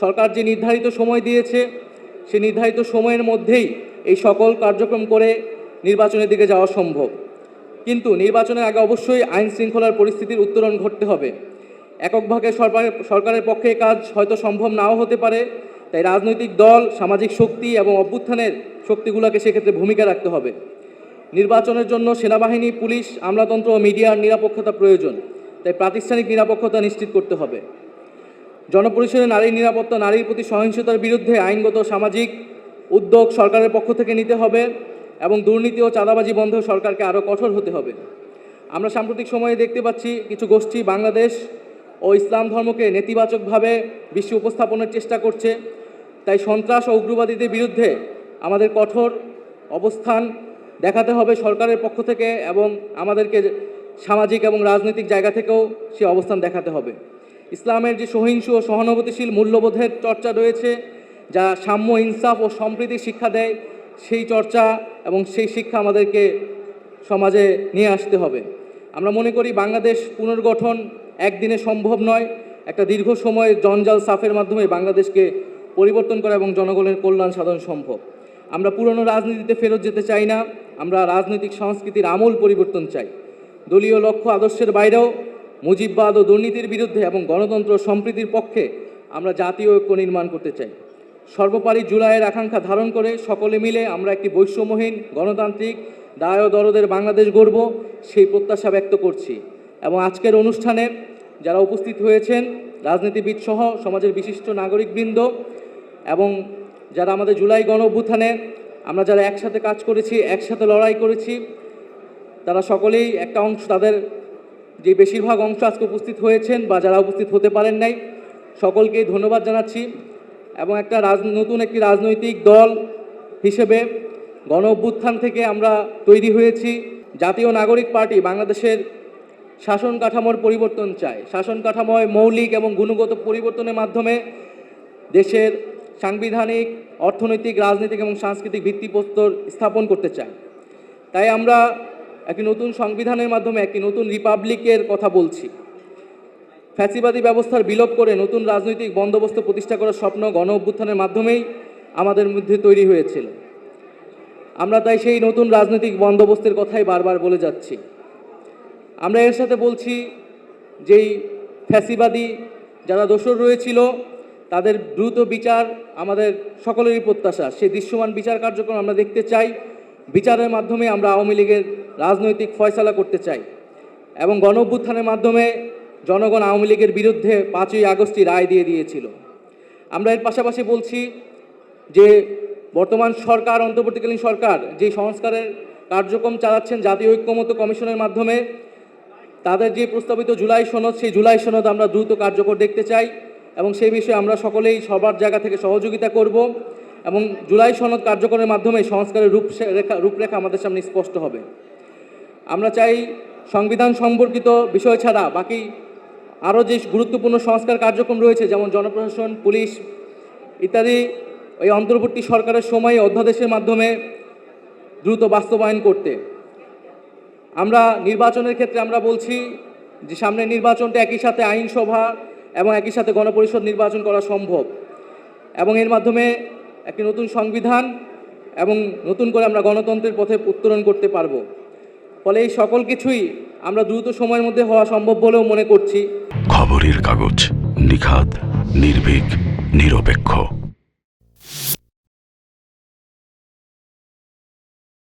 সরকার যে নির্ধারিত সময় দিয়েছে, সে নির্ধারিত সময়ের মধ্যেই এই সকল কার্যক্রম করে নির্বাচনের দিকে যাওয়া সম্ভব। কিন্তু নির্বাচনের আগে অবশ্যই আইন শৃঙ্খলার পরিস্থিতির উত্তরণ ঘটতে হবে। এককভাবে সরকারের সরকারের পক্ষে কাজ হয়তো সম্ভব নাও হতে পারে। তাই রাজনৈতিক দল, সামাজিক শক্তি এবং অভ্যুত্থানের শক্তিগুলোকে সেক্ষেত্রে ভূমিকা রাখতে হবে। নির্বাচনের জন্য সেনাবাহিনী, পুলিশ, আমলাতন্ত্র ও মিডিয়ার নিরাপত্তা প্রয়োজন। তাই প্রাতিষ্ঠানিক নিরাপক্ষতা নিশ্চিত করতে হবে। জনপরিসরে নারীর নিরাপত্তা, নারীর প্রতি সহিংসতার বিরুদ্ধে আইনগত সামাজিক উদ্যোগ সরকারের পক্ষ থেকে নিতে হবে এবং দুর্নীতি ও চাঁদাবাজি বন্ধে সরকারকে আরও কঠোর হতে হবে। আমরা সাম্প্রতিক সময়ে দেখতে পাচ্ছি কিছু গোষ্ঠী বাংলাদেশ ও ইসলাম ধর্মকে নেতিবাচকভাবে বিশ্ব উপস্থাপনের চেষ্টা করছে। তাই সন্ত্রাস ও উগ্রবাদীদের বিরুদ্ধে আমাদের কঠোর অবস্থান দেখাতে হবে সরকারের পক্ষ থেকে এবং আমাদেরকে সামাজিক এবং রাজনৈতিক জায়গা থেকেও সে অবস্থান দেখাতে হবে। ইসলামের যে সহিংস ও সহানুভূতিশীল মূল্যবোধের চর্চা রয়েছে, যা সাম্য ইনসাফ ও সম্প্রীতির শিক্ষা দেয়, সেই চর্চা এবং সেই শিক্ষা আমাদেরকে সমাজে নিয়ে আসতে হবে। আমরা মনে করি বাংলাদেশ পুনর্গঠন একদিনে সম্ভব নয়। একটা দীর্ঘ সময় জঞ্জাল সাফের মাধ্যমে বাংলাদেশকে পরিবর্তন করা এবং জনগণের কল্যাণ সাধন সম্ভব। আমরা পুরনো রাজনীতিতে ফেরত যেতে চাই না। আমরা রাজনৈতিক সংস্কৃতির আমূল পরিবর্তন চাই। দলীয় লক্ষ্য আদর্শের বাইরেও মুজিববাদ ও দুর্নীতির বিরুদ্ধে এবং গণতন্ত্র সম্প্রীতির পক্ষে আমরা জাতীয় ঐক্য নির্মাণ করতে চাই। সর্বোপরি জুলাইয়ের আকাঙ্ক্ষা ধারণ করে সকলে মিলে আমরা একটি বৈষম্যহীন, গণতান্ত্রিক, দায় দরদের বাংলাদেশ গড়ব সেই প্রত্যাশা ব্যক্ত করছি এবং আজকের অনুষ্ঠানে যারা উপস্থিত হয়েছেন, রাজনীতিবিদ সহ সমাজের বিশিষ্ট নাগরিকবৃন্দ এবং যারা আমাদের জুলাই গণ অভ্যুত্থানে আমরা যারা একসাথে কাজ করেছি, একসাথে লড়াই করেছি, তারা সকলেই একটা অংশ তাদের যে বেশিরভাগ অংশ আজকে উপস্থিত হয়েছেন বা যারা উপস্থিত হতে পারেন নাই সকলকেই ধন্যবাদ জানাচ্ছি এবং একটা রাজ, নতুন একটি রাজনৈতিক দল হিসেবে গণ অভ্যুত্থান থেকে আমরা তৈরি হয়েছি। জাতীয় নাগরিক পার্টি বাংলাদেশের শাসন কাঠামোর পরিবর্তন চায়। শাসন কাঠামোয় মৌলিক এবং গুণগত পরিবর্তনের মাধ্যমে দেশের সাংবিধানিক, অর্থনৈতিক, রাজনৈতিক এবং সাংস্কৃতিক ভিত্তিপ্রস্তর স্থাপন করতে চায়। তাই আমরা একটি নতুন সংবিধানের মাধ্যমে একটি নতুন রিপাবলিকের কথা বলছি। ফ্যাসিবাদী ব্যবস্থার বিলোপ করে নতুন রাজনৈতিক বন্দোবস্ত প্রতিষ্ঠা করার স্বপ্ন গণ অভ্যুত্থানের মাধ্যমেই আমাদের মধ্যে তৈরি হয়েছিল। আমরা তাই সেই নতুন রাজনৈতিক বন্দোবস্তের কথাই বারবার বলে যাচ্ছি। আমরা এর সাথে বলছি যেই ফ্যাসিবাদী যারা দোষর রয়েছিল, তাদের দ্রুত বিচার আমাদের সকলেরই প্রত্যাশা। সেই দৃশ্যমান বিচার কার্যক্রম আমরা দেখতে চাই। বিচারের মাধ্যমে আমরা আওয়ামী লীগের রাজনৈতিক ফয়সালা করতে চাই এবং গণ অভ্যুত্থানের মাধ্যমে জনগণ আওয়ামী লীগের বিরুদ্ধে পাঁচই আগস্টই রায় দিয়ে দিয়েছিল। আমরা এর পাশাপাশি বলছি যে বর্তমান সরকার, অন্তর্বর্তীকালীন সরকার যে সংস্কারের কার্যক্রম চালাচ্ছেন জাতীয় ঐক্যমত্য কমিশনের মাধ্যমে, তাদের যে প্রস্তাবিত জুলাই সনদ, সেই জুলাই সনদ আমরা দ্রুত কার্যকর দেখতে চাই এবং সেই বিষয়ে আমরা সকলেই সবার জায়গা থেকে সহযোগিতা করব এবং জুলাই সনদ কার্যকরের মাধ্যমে সংস্কারের রূপরেখা রূপরেখা আমাদের সামনে স্পষ্ট হবে। আমরা চাই সংবিধান সম্পর্কিত বিষয় ছাড়া বাকি আরও যে গুরুত্বপূর্ণ সংস্কার কার্যক্রম রয়েছে, যেমন জনপ্রশাসন, পুলিশ ইত্যাদি ওই অন্তর্বর্তী সরকারের সময়ে অধ্যাদেশের মাধ্যমে দ্রুত বাস্তবায়ন করতে। আমরা নির্বাচনের ক্ষেত্রে আমরা বলছি যে সামনে নির্বাচনটা একই সাথে আইনসভা এবং একই সাথে গণপরিষদ নির্বাচন করা সম্ভব। এবং এর মাধ্যমে একটি নতুন সংবিধান এবং নতুন করে আমরা গণতন্ত্রের পথে উত্তরণ করতে পারব। ফলে এই সকল কিছুই আমরা দ্রুত সময়ের মধ্যে হওয়া সম্ভব বলেও মনে করছি। খবরের কাগজ নিখাত নির্ভীক, নিরপেক্ষ।